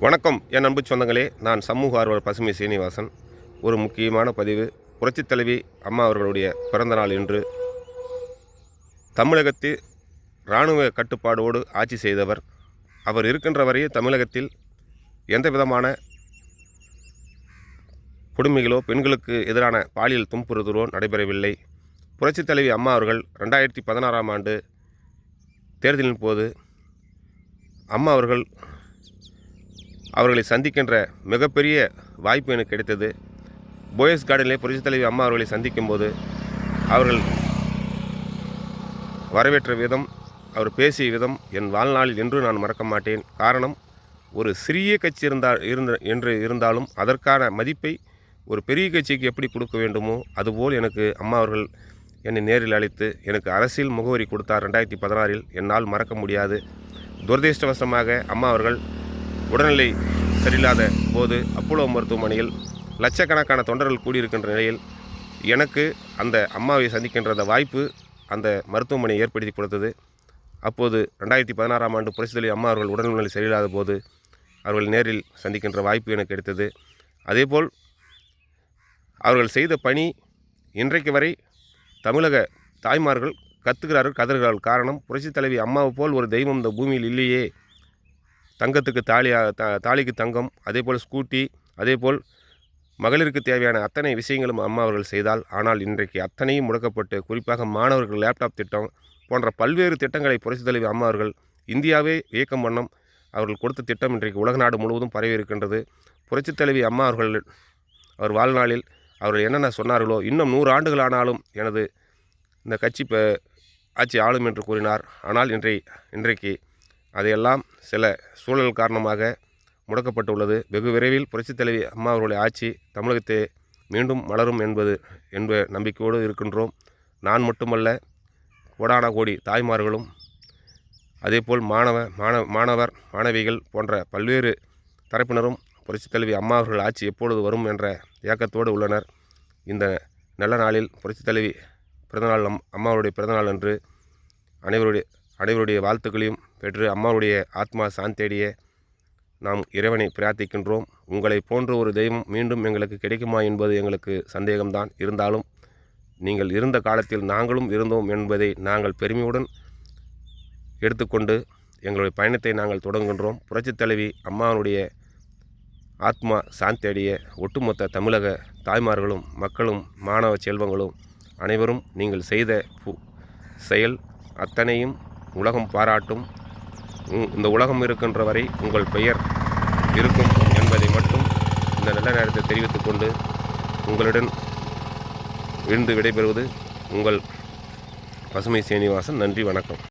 வணக்கம் என் அன்பு சொந்தங்களே. நான் சமூக ஆர்வலர் பசுமை சீனிவாசன். ஒரு முக்கியமான பதிவு. புரட்சித் தலைவி அம்மா அவர்களுடைய பிறந்தநாள் இன்று. தமிழகத்தில் இராணுவ கட்டுப்பாடோடு ஆட்சி செய்தவர். அவர் இருக்கின்ற வரையே தமிழகத்தில் எந்த விதமான கொடுமைகளோ பெண்களுக்கு எதிரான பாலியல் துன்புறுதலோ நடைபெறவில்லை. புரட்சித் தலைவி அம்மா அவர்கள் ரெண்டாயிரத்தி பதினாறாம் ஆண்டு தேர்தலின் போது அம்மா அவர்கள் அவர்களை சந்திக்கின்ற மிகப்பெரிய வாய்ப்பு எனக்கு கிடைத்தது. போயஸ் கார்டனிலே புரட்சித் தலைவி அம்மா அவர்களை சந்திக்கும் போது அவர்கள் வரவேற்ற விதம் அவர் பேசிய விதம் என் வாழ்நாளில் என்று நான் மறக்க மாட்டேன். காரணம் ஒரு சிறிய கட்சி இருந்தால் இருந்த என்று இருந்தாலும் அதற்கான மதிப்பை ஒரு பெரிய கட்சிக்கு எப்படி கொடுக்க வேண்டுமோ அதுபோல் எனக்கு அம்மா அவர்கள் என்னை நேரில் அழைத்து எனக்கு அரசியல் முகவரி கொடுத்தார். ரெண்டாயிரத்தி பதினாறில் என்னால் மறக்க முடியாது. துரதிர்ஷ்டவசமாக அம்மா அவர்கள் உடல்நிலை சரியில்லாத போது அப்போலோ மருத்துவமனையில் லட்சக்கணக்கான தொண்டர்கள் கூடியிருக்கின்ற நிலையில் எனக்கு அந்த அம்மாவை சந்திக்கின்ற அந்த வாய்ப்பு அந்த மருத்துவமனை ஏற்படுத்தி கொடுத்தது. அப்போது ரெண்டாயிரத்தி பதினாறாம் ஆண்டு புரட்சித்தலைவி அம்மா அவர்கள் உடல்நிலை சரியில்லாத போது அவர்கள் நேரில் சந்திக்கின்ற வாய்ப்பு எனக்கு கிடைத்தது. அதேபோல் அவர்கள் செய்த பணி இன்றைக்கு வரை தமிழக தாய்மார்கள் கத்துகிறார்கள் கதறுகிறார்கள். காரணம் புரட்சித் தலைவி அம்மாவை போல் ஒரு தெய்வம் இந்த பூமியில் இல்லையே. தங்கத்துக்கு தாலியாக த தாலிக்கு தங்கம் அதே போல் ஸ்கூட்டி அதே போல் மகளிருக்கு தேவையான அத்தனை விஷயங்களும் அம்மா அவர்கள் செய்தால் ஆனால் இன்றைக்கு அத்தனையும் முடக்கப்பட்டு குறிப்பாக மாணவர்கள் லேப்டாப் திட்டம் போன்ற பல்வேறு திட்டங்களை புரட்சி தலைவி அம்மா அவர்கள் இந்தியாவே இயக்கம் வண்ணம் அவர்கள் கொடுத்த திட்டம் இன்றைக்கு உலக நாடு முழுவதும் பரவி இருக்கின்றது புரட்சித் தலைவி அம்மா அவர்கள் அவர் வாழ்நாளில் அவர்கள் என்னென்ன சொன்னார்களோ இன்னும் நூறு ஆண்டுகள் ஆனாலும் எனது இந்த கட்சி ஆட்சி ஆளும் என்று கூறினார். ஆனால் இன்றை இன்றைக்கு அதையெல்லாம் சில சூழல் காரணமாக முடக்கப்பட்டுள்ளது. வெகு விரைவில் புரட்சித் தலைவி அம்மா அவர்களுடைய ஆட்சி தமிழகத்தை மீண்டும் மலரும் என்பது என்ப நம்பிக்கையோடு இருக்கின்றோம். நான் மட்டுமல்ல கோடான கோடி தாய்மார்களும் அதேபோல் மாணவ மாணவ மாணவர் மாணவிகள் போன்ற பல்வேறு தரப்பினரும் புரட்சித் தலைவி அம்மா அவர்கள் ஆட்சி எப்பொழுது வரும் என்ற ஏக்கத்தோடு உள்ளனர். இந்த நல்ல நாளில் புரட்சித் தலைவி பிறந்தநாள் அம் அம்மாவுடைய பிறந்தநாள் அன்று அனைவருடைய அனைவருடைய வாழ்த்துக்களையும் பெற்று அம்மாவுடைய ஆத்மா சாந்தேடிய நாம் இறைவனை பிரார்த்திக்கின்றோம். உங்களை போன்ற ஒரு தெய்வம் மீண்டும் எங்களுக்கு கிடைக்குமா என்பது எங்களுக்கு சந்தேகம்தான். இருந்தாலும் நீங்கள் இருந்த காலத்தில் நாங்களும் இருந்தோம் என்பதை நாங்கள் பெருமையுடன் எடுத்துக்கொண்டு எங்களுடைய பயணத்தை நாங்கள் தொடங்குகின்றோம். புரட்சித் தலைவி அம்மாவுடைய ஆத்மா சாந்தேடிய ஒட்டுமொத்த தமிழக தாய்மார்களும் மக்களும் மாணவ செல்வங்களும் அனைவரும் நீங்கள் செய்த பு- செயல் அத்தனையும் உலகம் பாராட்டும். இந்த உலகம் இருக்கின்ற வரை உங்கள் பெயர் இருக்கும் என்பதை மட்டும் இந்த நல்ல நேரத்தை தெரிவித்துக் கொண்டு உங்களுடன் விழுந்து விடைபெறுவது உங்கள் பசுமை சீனிவாசன். நன்றி வணக்கம்.